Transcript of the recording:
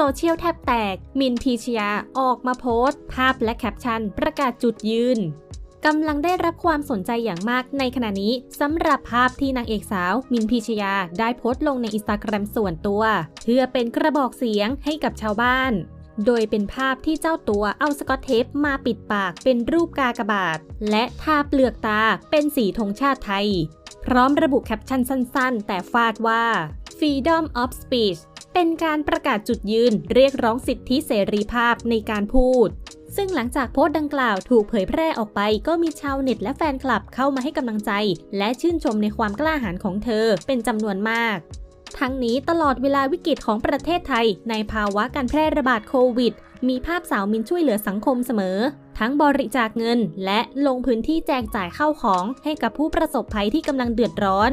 โซเชียลแทบแตก มินพีชยาออกมาโพสต์ ภาพและแคปชั่น ประกาศจุดยืนกำลังได้รับความสนใจอย่างมากในขณะนี้สำหรับภาพที่นางเอกสาว มินพีชยาได้โพสต์ลงในอินสตาแกรมส่วนตัว เพื่อเป็นกระบอกเสียงให้กับชาวบ้าน โดยเป็นภาพที่เจ้าตัวเอาสกอตเทปมาปิดปากเป็นรูปกากบาท และทาเปลือกตาเป็นสีธงชาติไทย พร้อมระบุแคปชั่นสั้น ๆ แต่ฟาดว่า Freedom of Speech เป็นการประกาศจุดยืนเรียกร้องสิทธิเสรีภาพในการพูด ซึ่งหลังจากโพสต์ดังกล่าวถูกเผยแพร่ออกไป ก็มีชาวเน็ตและแฟนคลับเข้ามาให้กำลังใจ และชื่นชมในความกล้าหาญของเธอเป็นจำนวนมากทั้งนี้ตลอดเวลาวิกฤตของประเทศไทย ในภาวะการแพร่ระบาดโควิด มีภาพสาวมินช่วยเหลือสังคมเสมอ ทั้งบริจาคเงิน และลงพื้นที่แจกจ่ายข้าวของให้กับผู้ประสบภัยที่กำลังเดือดร้อน